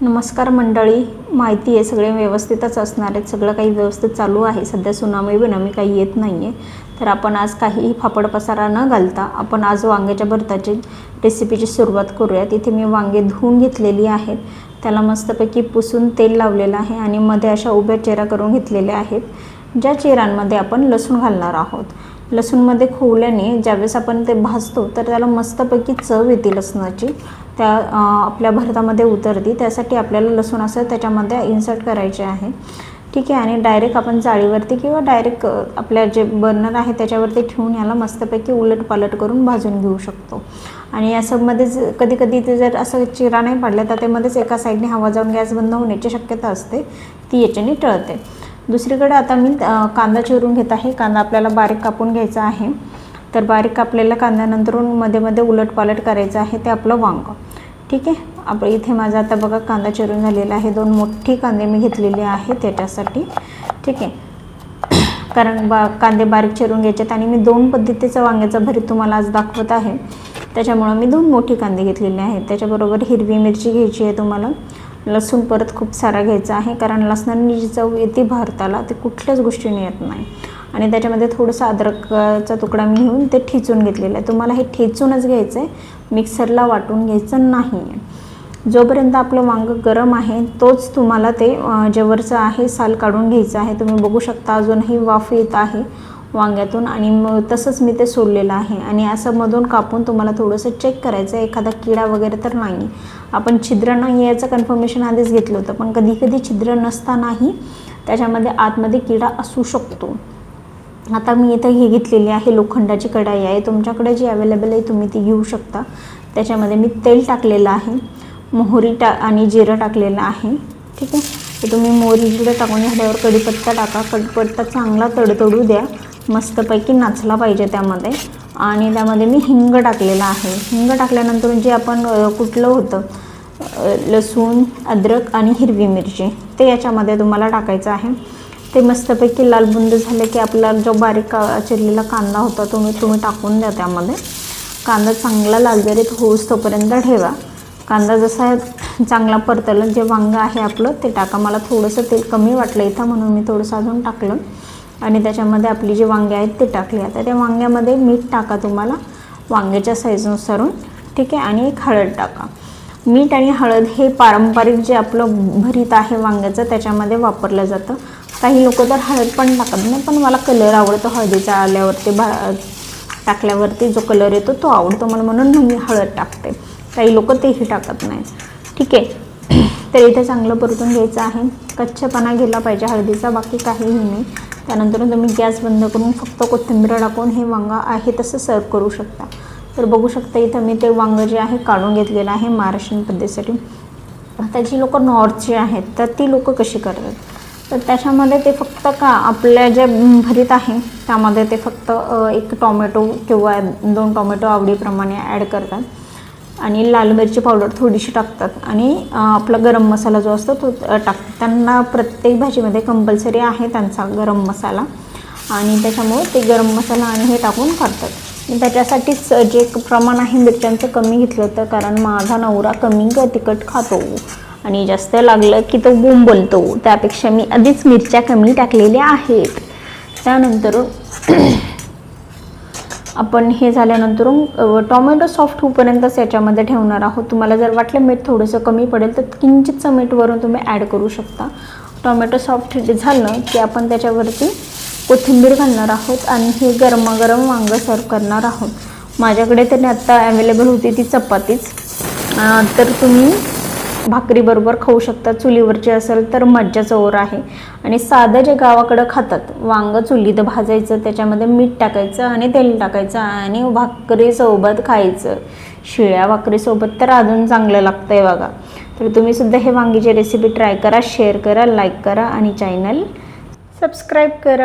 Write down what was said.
नमस्कार मंडळी. माहिती आहे सगळे व्यवस्थितच असणार आहेत. सगळं काही व्यवस्थित चालू आहे. सध्या सुनामी बिनामी काही येत नाही आहे तर आपण आज काहीही फापड पसारा न घालता आपण आज वांग्याच्या भरताची रेसिपीची सुरुवात करूयात. इथे मी वांगे धुवून घेतलेली आहेत. त्याला मस्तपैकी पुसून तेल लावलेलं आहे आणि मध्ये अशा उभ्या चेरा करून घेतलेल्या आहेत ज्या चेरांमध्ये आपण लसूण घालणार आहोत. लसूणमध्ये खोवल्याने ज्यावेळेस आपण ते भाजतो तर त्याला मस्तपैकी चव येते लसणाची. त्या आपल्या भरतामध्ये उतरते. त्यासाठी आपल्याला लसूण असं त्याच्यामध्ये इन्सर्ट करायचे आहे. ठीक आहे आणि डायरेक्ट आपण जाळीवरती किंवा डायरेक्ट आपल्या जे बर्नर आहे त्याच्यावरती ठेवून याला मस्तपैकी उलट पालट करून भाजून घेऊ शकतो. आणि या सबमध्येच कधी कधी ते जर असं चिरा नाही पाडल्या तर त्यामध्येच एका साईडने हवा जाऊन गॅस बंद होण्याची शक्यता असते. ती याच्याने टळते. दुसरीकडे आता मी कांदा चिरून घेत आहे. कांदा आपल्याला बारीक कापून घ्यायचा आहे. तर बारीक कापलेल्या कांद्यानंतरून मध्ये मध्ये उलट पालट करायचं आहे. ते आपलं वांग. ठीक आहे? आप इथे माझा आता बघा कांदा चिरून झालेला आहे. दोन मोठी कांदे मी घेतलेले आहे त्याच्यासाठी. ठीक आहे? कारण बा कांदे बारीक चिरून घ्यायचे आणि मी दोन पद्धतीचं वांग्याचं भरीत तुम्हाला आज दाखवत आहे. त्याच्यामुळं मी दोन मोठी कांदे घेतलेले आहेत. त्याच्याबरोबर हिरवी मिरची घ्यायची आहे तुम्हाला. लसूण परत खूप सारा घ्यायचा आहे कारण लसणाने जी चव येते भारताला ते कुठल्याच गोष्टीने येत नाही. आणि त्याच्यामध्ये थोडंसं अद्रकाचा तुकडा मी घेऊन ते ठेचून घेतलेलं आहे. तुम्हाला हे ठेचूनच घ्यायचं आहे मिक्सरला वाटून घ्यायचं नाही आहे जोपर्यंत आपलं वांगं गरम आहे तोच तुम्हाला ते अं, जे वरचं आहे साल काढून घ्यायचं आहे. तुम्ही बघू शकता अजूनही वाफ येत आहे. वांग्यातून आणि मग तसंच मी ते सोडलेलं आहे. आणि असं मधून कापून तुम्हाला थोडंसं चेक करायचं आहे एखादा किडा वगैरे तर नाही. आपण छिद्र नाही याचं कन्फर्मेशन आधीच घेतलं होतं. पण कधी कधी छिद्र नसतानाही त्याच्यामध्ये आतमध्ये किडा असू शकतो. आता मी इथं हे घेतलेली आहे. लोखंडाची कढाई आहे. तुमच्याकडे जी अवेलेबल आहे तुम्ही ती घेऊ शकता. त्याच्यामध्ये मी तेल टाकलेलं आहे. मोहरी टा आणि जिरं टाकलेलं आहे. ठीक आहे? तर तुम्ही मोहरी जिरं टाकून झाल्यावर कढीपत्ता टाका. कढीपत्ता चांगला तडतडू द्या. मस्तपैकी नाचला पाहिजे त्यामध्ये. आणि त्यामध्ये मी हिंग टाकलेला आहे. हिंग टाकल्यानंतर जे आपण कुठलं होतं लसूण अद्रक आणि हिरवी मिरची ते याच्यामध्ये तुम्हाला टाकायचं आहे. ते मस्तपैकी लालबुंद झाले की आपला जो बारीक का चिरलेला कांदा होता तो मी तुम्ही टाकून द्या त्यामध्ये. कांदा चांगला लालजरीत होऊस तोपर्यंत ठेवा. कांदा जसा चांगला परतलं जे वांगं आहे आपलं ते टाका. मला थोडंसं तेल कमी वाटलं इथं म्हणून मी थोडंसं अजून टाकलं. आणि त्याच्यामध्ये आपली जी वांगे आहेत ते टाकली. आता त्या वांग्यामध्ये मीठ टाका तुम्हाला. वांग्याच्या साईजनुसारून ठीक आहे? आणि एक हळद टाका. मीठ आणि हळद हे पारंपरिक जे आपलं भरीत आहे वांग्याचं त्याच्यामध्ये वापरलं जातं. काही लोक तर हळद पण टाकत नाही पण मला कलर आवडतो. हळदीचा आल्यावरती भा टाकल्यावरती जो कलर येतो तो आवडतो मला म्हणून मी हळद टाकते. काही लोक तेही टाकत नाही. ठीक आहे? तर इथे चांगलं परतून घ्यायचं आहे. कच्चपणा गेला पाहिजे. हळदीचा बाकी काहीही नाही. त्यानंतर तुम्ही गॅस बंद करून फक्त कोथिंबीर टाकून हे वांगा आहे तसं सर्व करू शकता. तर बघू शकता इथं मी ते वांगं जे आहे काढून घेतलेलं आहे महाराष्ट्रीयन पद्धतीसाठी. आता जी लोकं नॉर्थची आहेत तर ती लोकं कशी करतात? तर त्याच्यामध्ये ते फक्त का आपल्या ज्या भरीत आहे त्यामध्ये ते फक्त एक टॉमॅटो किंवा दोन टॉमॅटो आवडीप्रमाणे ॲड करतात. आणि लाल मिरची पावडर थोडीशी टाकतात. आणि आपला गरम मसाला जो असतो तो टाक टाकतात त्यांना प्रत्येक भाजीमध्ये कंपल्सरी आहे त्यांचा गरम मसाला. आणि त्याच्यामुळे ते गरम मसाला आणि हे टाकून करतात. त्याच्यासाठीच जे प्रमाण आहे मिरच्यांचं कमी घेतलं होतं कारण माझा नवरा कमी तिखट खातो. आणि जास्त लागलं की तो बोंबलतो. त्यापेक्षा मी आधीच मिरच्या कमी टाकलेल्या आहेत. त्यानंतर आपण हे झाल्यानंतर अ, टोमॅटो सॉफ्ट होईपर्यंतच याच्यामध्ये ठेवणार आहोत. तुम्हाला जर वाटलं मीठ थोडंसं कमी पडेल तर किंचितचं मीठवरून तुम्ही ॲड करू शकता. टोमॅटो सॉफ्ट झालं की आपण त्याच्यावरती कोथिंबीर घालणार आहोत आणि हे गरमागरम वांगं सर्व करणार आहोत. माझ्याकडे तरी आत्ता अवेलेबल होती ती चपातीच. तर तुम्ही भाकरीबरोबर खाऊ शकता. चुलीवरची असेल तर मज्जाच ओर आहे. आणि साधं जे गावाकडं खातात वांगं चुलीत भाजायचं त्याच्यामध्ये मीठ टाकायचं आणि तेल टाकायचं आणि भाकरीसोबत खायचं. शिळ्या भाकरीसोबत तर अजून चांगलं लागतं आहे बघा. तर तुम्ही सुद्धा हे वांगीची रेसिपी ट्राय करा शेअर करा लाईक करा आणि चॅनल सबस्क्राईब करा.